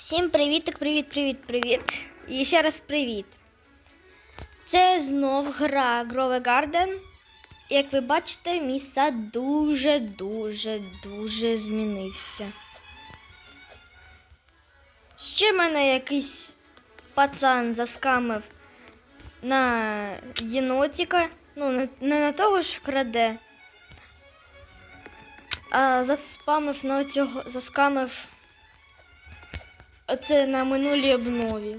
Всім привіт, привіт, привіт, привіт. І ще раз привіт. Це знов гра Grove Garden. Як ви бачите, мій сад дуже-дуже дуже змінився. Ще мене якийсь пацан заскамив на єнотіка. Ну, не на того ж краде, а заспамив на цього, заскамив Оце на минулій обнові.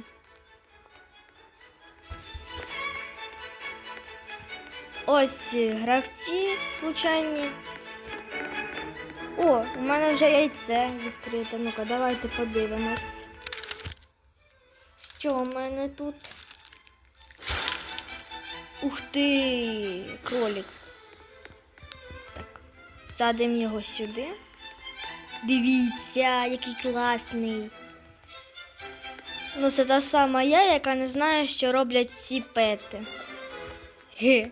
Ось гравці случайні. О, у мене вже яйце відкрите. Ну-ка, давайте подивимось. Що у мене тут? Ух ти! Кролик. Так, садимо його сюди. Дивіться, який класний. Ну, це та сама я, яка не знає, що роблять ці пети. Ге.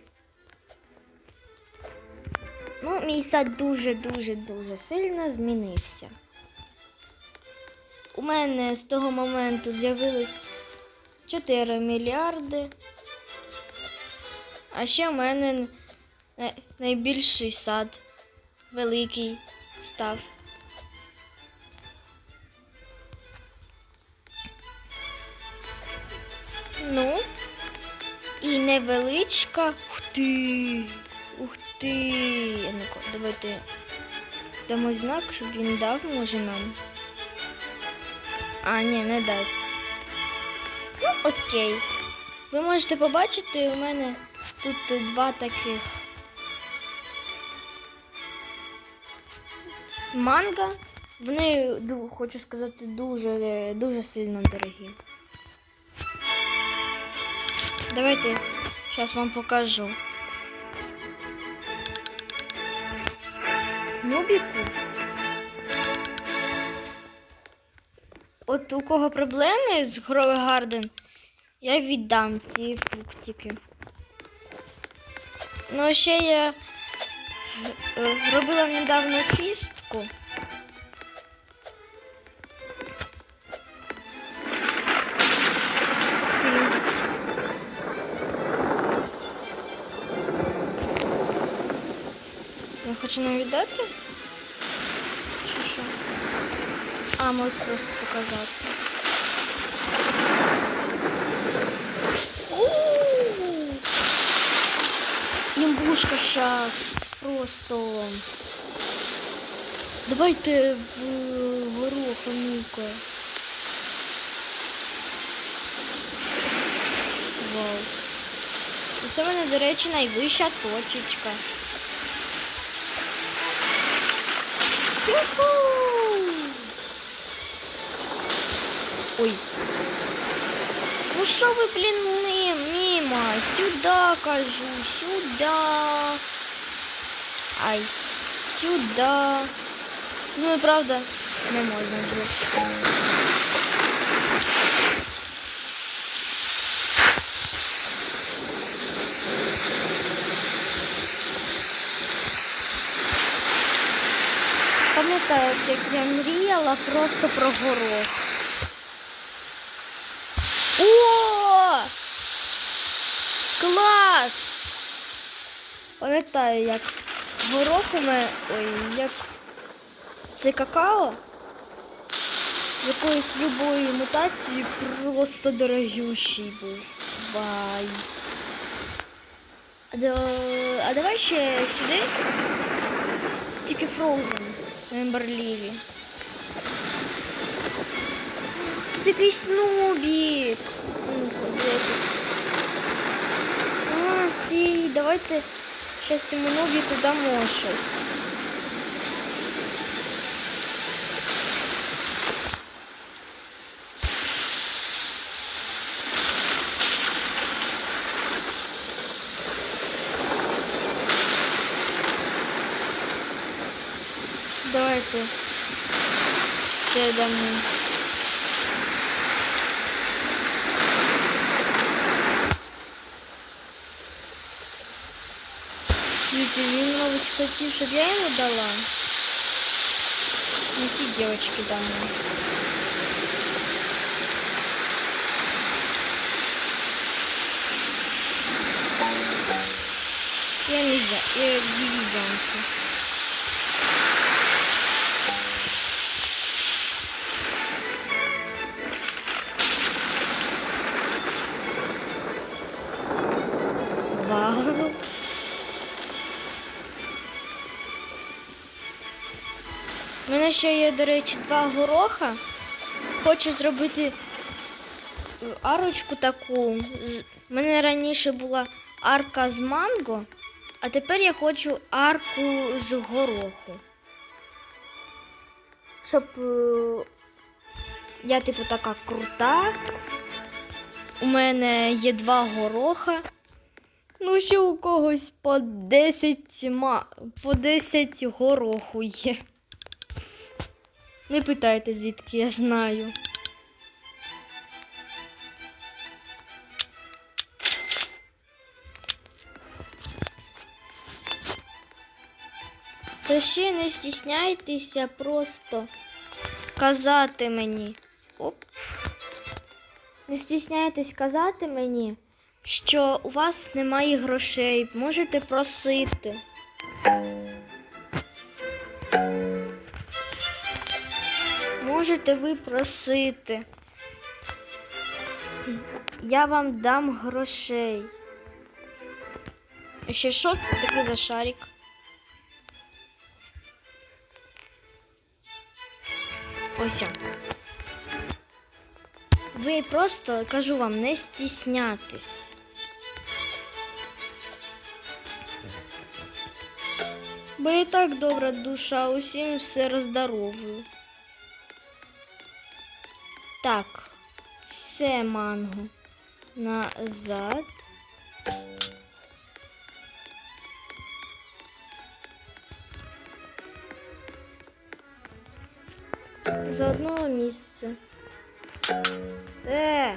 Ну, мій сад дуже-дуже-дуже сильно змінився. У мене з того моменту з'явилось 4 мільярди. А ще в мене найбільший сад великий став. Ну, і невеличка. Ух ти! Ух ти! Ну-ка, давайте дамо знак, щоб він дав, може нам. А, ні, не дасть. Ну, окей. Ви можете побачити, у мене тут два таких манго. Вони, хочу сказати, дуже, дуже сильно дорогі. Давайте сейчас вам покажу. Нубіку. От у кого проблеми з Грове Гарден, я віддам ці фруктики. Ну, ще я е, робила недавно чистку. Я хочу нам віддати? Чи що? А, можу просто показати. Імбушка щас. Просто. Давайте в горох, а ну-ка. Вау. Це в мене, до речі, найвища точечка. Ой. Ну що ви, блін, ми- мимо? Сюда, кажу, сюда. Ай, сюда. Ну, правда, не можна було. Пам'ятаю, як я мріяла просто про горох. О! Клас! Пам'ятаю, як горох у мене. Ой, як цей какао якоюсь любою мутацією просто дорогющий був. Бай. А, давай ще сюди. Тільки Frozen. Емберліві. Тут якийсь нубік. Ну-ка, де тут? А, ці, давайте щас цьому нубіку дамо щось. Давайте карту. Все домой. Юдивин новость хотим, я ему дала. Ну, Идти девочки домой. Я не знаю, я дивизионка. Вау. У мене ще є, до речі, два гороха. Хочу зробити е, арочку таку. У мене раніше була арка з манго, а тепер я хочу арку з гороху. Щоб е, я, типу, така крута. У мене є два гороха. Ну, ще у когось по 10, ма... по 10 гороху є. Не питайте, звідки я знаю. То ще не стісняйтеся просто казати мені. Оп. Не стісняйтесь казати мені, що у вас немає грошей. Можете просити. Можете ви просити. Я вам дам грошей. Ще що це таке за шарик? Ось. Ви просто кажу вам не стіснятись. Бо і так добра душа, усім все роздаровую. Так, це манго назад. З одного місця. Е.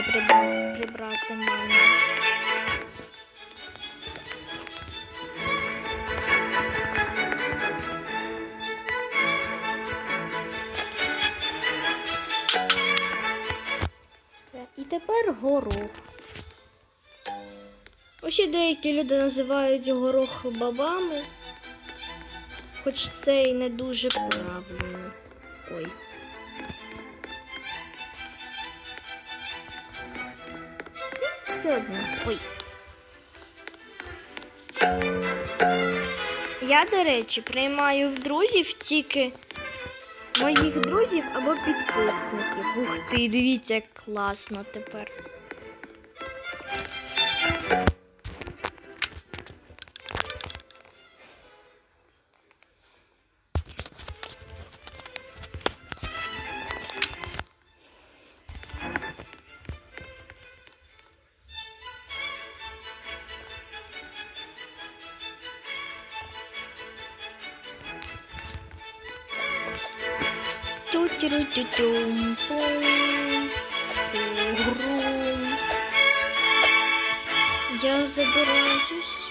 треба прибрати, маму. Все. І тепер горох. Ось ще деякі люди називають горох бабами, хоч це і не дуже правильно. Ой. Все одно. Ой. Я, до речі, приймаю в друзів тільки моїх друзів або підписників. Ух ти, дивіться, як класно тепер. Пурум. Я забираюсь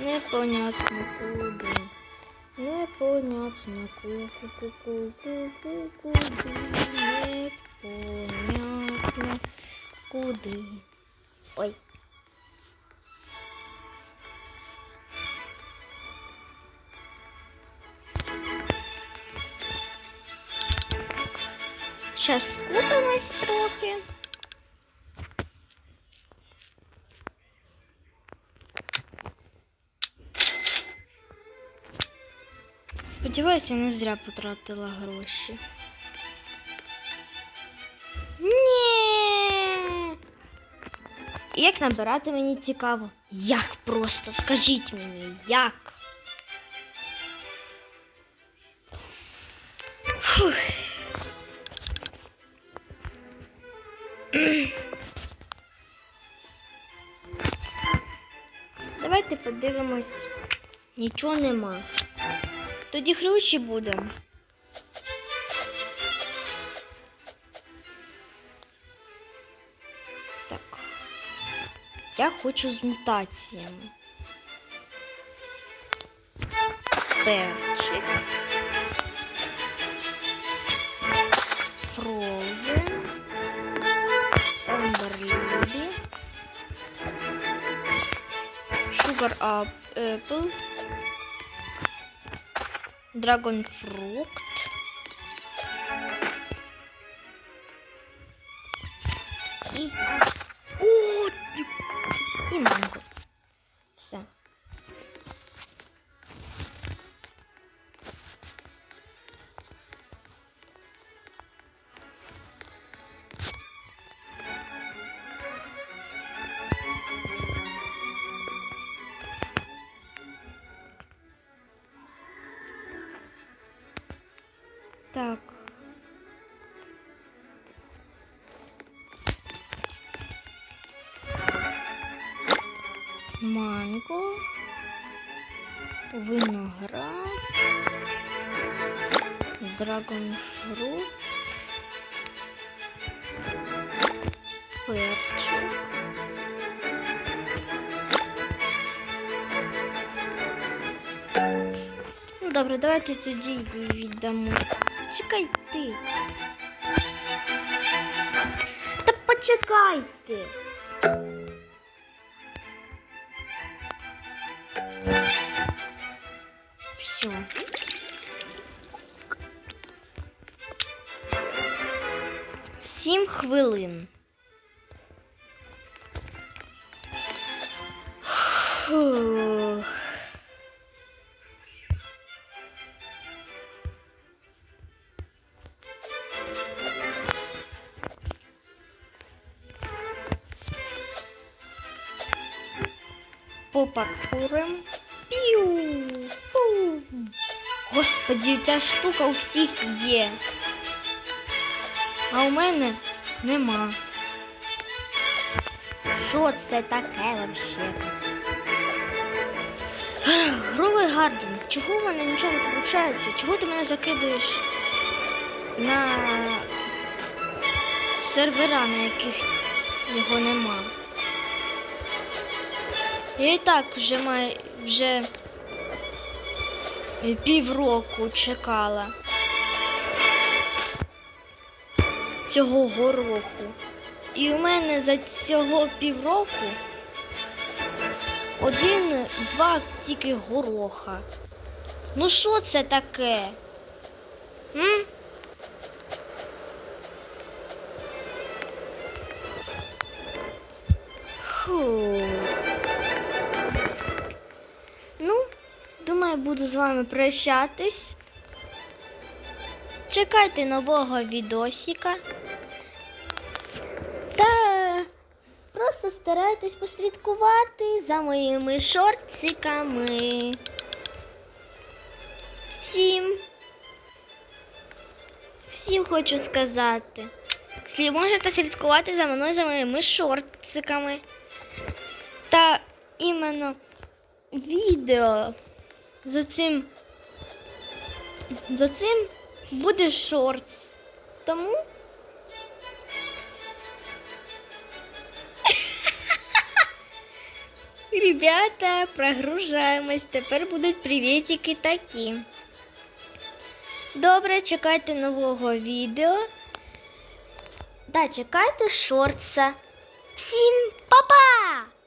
непонятно куди. Непонятно ку-ку-ку-ку-ку-ку куди. Непонятно куди. Ой. Щас скупимось трохи. Сподіваюся, я не зря потратила гроші. Ні. Як набирати мені цікаво? Як просто? Скажіть мені, як? Фух. Давайте подивимось. Нічого нема. Тоді ключі будемо. Так. Я хочу з мутаціями. Перчик. Фроузен. Ембер Лілі. Sugar Ап- Apple. Драгон Фрукт. І... О, і- і манго. Все. Манго. Виноград. Драгонфрут. Перчик. Ну, добре, давайте тоді віддамо. Чекай ти. Та почекайте. Хвилин. Фух. Попаркурим. Піу. Пу. Господі, ця штука у всіх є. А у мене нема. Що це таке вообще? Гровий Гарден, чого в мене нічого не виходить? Чого ти мене закидуєш на сервера, на яких його нема? Я і так вже маю вже півроку чекала цього гороху. І у мене за цього півроку один-два тільки гороха. Ну що це таке? М? Ну, думаю, буду з вами прощатись. Чекайте нового відосика. Просто старайтесь послідкувати за моїми шортиками. Всім. Всім хочу сказати. Слі- Можете слідкувати за мною за моїми шортиками. Та іменно відео за цим. За цим буде шортс. Тому. Ребята, прогружаємось. Тепер будуть привітики такі. Добре, чекайте нового відео. Та чекайте шортса. Всім па-па!